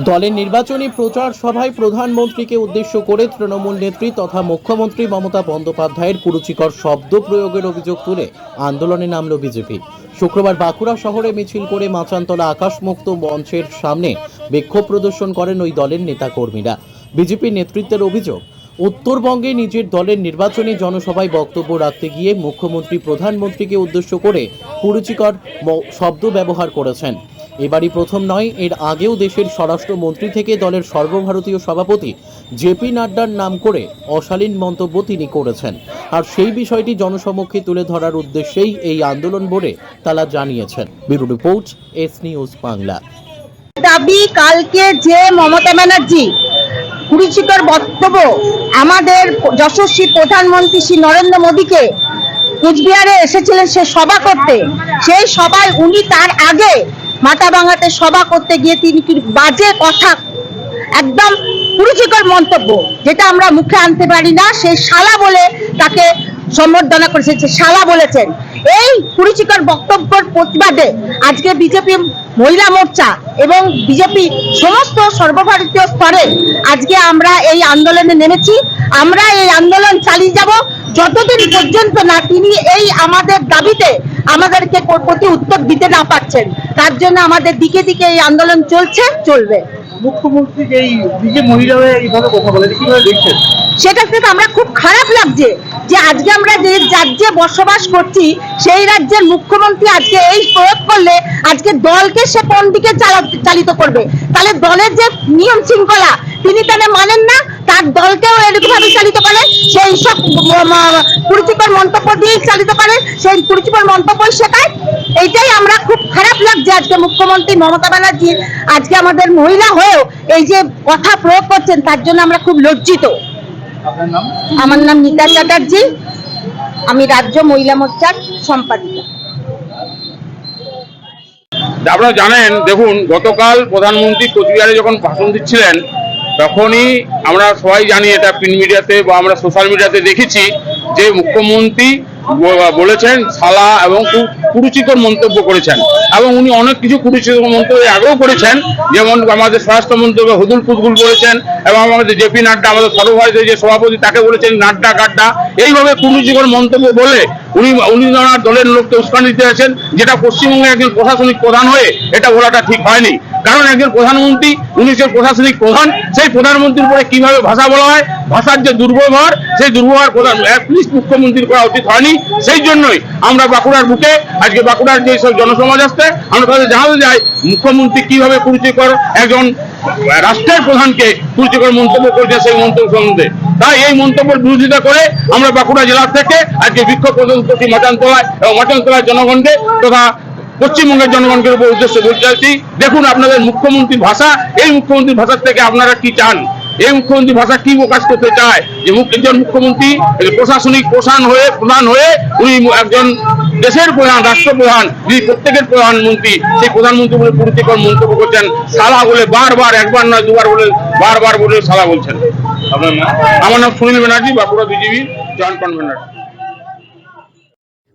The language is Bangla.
দলের নির্বাচনী প্রচার সভায় প্রধানমন্ত্রীকে উদ্দেশ্য করে তৃণমূল নেত্রী তথা মুখ্যমন্ত্রী মমতা বন্দ্যোপাধ্যায়ের কুরুচিকর শব্দ প্রয়োগের অভিযোগ তুলে আন্দোলনে নামল বিজেপি। শুক্রবার বাঁকুড়া শহরে মিছিল করে মাচানতলা আকাশমুক্ত মঞ্চের সামনে বিক্ষোভ প্রদর্শন করেন ওই দলের নেতাকর্মীরা। বিজেপি নেতৃত্বের অভিযোগ, উত্তরবঙ্গে নিজের দলের নির্বাচনী জনসভায় বক্তব্য রাখতে গিয়ে মুখ্যমন্ত্রী প্রধানমন্ত্রীকে উদ্দেশ্য করে কুরুচিকর শব্দ ব্যবহার করেছেন। এবারই প্রথম নয়, এর আগেও দেশের স্বরাষ্ট্রমন্ত্রী থেকে দলের সর্বভারতীয় সভাপতি জেপি নাড্ডার নাম করে অশালীন মন্তব্য তিনি করেছেন। আর সেই বিষয়টি জনসমক্ষে তুলে ধরার উদ্দেশ্যেই এই আন্দোলন বলে তারা জানিয়েছেন। Bureau report, S news Bangla. দাবি, কালকে যে মমতা ব্যানার্জি কুরুচিকর বক্তব্য আমাদের যশস্বী প্রধানমন্ত্রী শ্রী নরেন্দ্র মোদীকে কুচবিহারে এসেছিলেন সে সভা করতে, সেই সভায় উনি তার আগে মাথাভাঙাতে সভা করতে গিয়ে তিনি বাজে কথা, একদম কুরুচিকর মন্তব্য, যেটা আমরা মুখে আনতে পারি না সেই শালা বলে তাকে সম্বর্ধনা করেছে শালা বলেছেন। এই কুরুচিকর বক্তব্যের প্রতিবাদে আজকে বিজেপি মহিলা মোর্চা এবং বিজেপি সমস্ত সর্বভারতীয় স্তরে আজকে আমরা এই আন্দোলনে নেমেছি। আমরা এই আন্দোলন চালিয়ে যাব যতদিন পর্যন্ত না তিনি এই আমাদের দাবিতে আমাদেরকে প্রতি উত্তর দিতে না পারছেন তার জন্য আমাদের দিকে দিকে এই আন্দোলন চলছে চলবে। মুখ্যমন্ত্রী এই নিজে মহিলা এইভাবে কথা বলে কীভাবে দেখছেন? সেটা থেকে আমরা খুব খারাপ লাগছে যে আজকে আমরা যে রাজ্যে বসবাস করছি সেই রাজ্যের মুখ্যমন্ত্রী আজকে এই প্রয়োগ করলে আজকে দলকে সে কোন দিকে চালা- চালিত করবে? তাহলে দলের যে নিয়ম শৃঙ্খলা তিনি তাহলে মানেন না তার দলকেও এরকম ভাবে চালিত করে সেই সব কুরুচিকর মন্তব্য দিয়েই চালিত করে সেই কুরুচিকর মন্তব্যই শেখায়। এইটাই আমরা খুব খারাপ লাগছে আজকে মুখ্যমন্ত্রী মমতা ব্যানার্জি আজকে আমাদের মহিলা হয়েও এই যে কথা প্রয়োগ করছেন তার জন্য আমরা খুব লজ্জিত। আমার নাম নিতা চ্যাটার্জি আমি রাজ্য মহিলা মোর্চার সম্পাদিকা। আপনারা জানেন দেখুন গতকাল প্রধানমন্ত্রী কোচবিহারে যখন ভাষণ দিচ্ছিলেন তখনই আমরা সবাই জানি এটা প্রিন্ট মিডিয়াতে বা আমরা সোশ্যাল মিডিয়াতে দেখেছি যে মুখ্যমন্ত্রী বলেছেন সালা এবং খুব কুরুচিকর মন্তব্য করেছেন। এবং উনি অনেক কিছু কুরুচিকর মন্তব্য আগেও করেছেন, যেমন আমাদের স্বরাষ্ট্রমন্ত্রী হুদুল ফুদগুল বলেছেন, এবং আমাদের জেপি নাড্ডা, আমাদের সর্বভারতীয় যে সভাপতি, তাকে বলেছেন নাড্ডা, গাড্ডা। এইভাবে কুরুচিকর মন্তব্য বলে উনি উনি দলের লোককে উস্কানি দিতে আছেন যেটা পশ্চিমবঙ্গে একজন প্রশাসনিক প্রধান হয়ে এটা বলাটা ঠিক হয়নি। কারণ একজন প্রধানমন্ত্রী, উনি যে প্রশাসনিক প্রধান, সেই প্রধানমন্ত্রীর উপরে কীভাবে ভাষা বলা হয়, ভাষার যে দুর্ব্যবহার, সেই দুর্ব্যবহার প্রধান অ্যাটলিস্ট মুখ্যমন্ত্রীর করা উচিত হয়নি। সেই জন্যই আমরা বাঁকুড়ার বুকে, আজকে বাঁকুড়ার যে সব জনসমাজ আসছে, আমরা তাদের জানাতে যাই মুখ্যমন্ত্রী কীভাবে পরিচয়কর একজন রাষ্ট্রের প্রধানকে কুরুচিকর মন্তব্য করেছে সেই মন্তব্য সম্বন্ধে। তাই এই মন্তব্যের বিরোধিতা করে আমরা বাঁকুড়া জেলা থেকে আজকে বিক্ষোভ প্রদর্শন করছি মাচানতলায় এবং মাচানতলার জনগণকে তথা পশ্চিমবঙ্গের জনগণকে উপর উদ্দেশ্যে বলতে চাইছি, দেখুন আপনাদের মুখ্যমন্ত্রীর ভাষা, এই মুখ্যমন্ত্রীর ভাষার থেকে আপনারা কি চান? এই মুখ্যমন্ত্রী ভাষা কি প্রকাশ করতে চায়? যে একজন মুখ্যমন্ত্রী প্রশাসনিক প্রধান হয়ে প্রধান হয়ে উনি একজন দেশের প্রধান, রাষ্ট্রপ্রধান, যিনি প্রত্যেকের প্রধানমন্ত্রী, সেই প্রধানমন্ত্রী বলে পরিচিকর মন্তব্য করছেন, সালা বলে বারবার, একবার নয়, দুবার বলে, বারবার বলে সালা বলছেন। আপনার নাম? আমার নাম Sunil Banerjee, Bankura BJP joint convener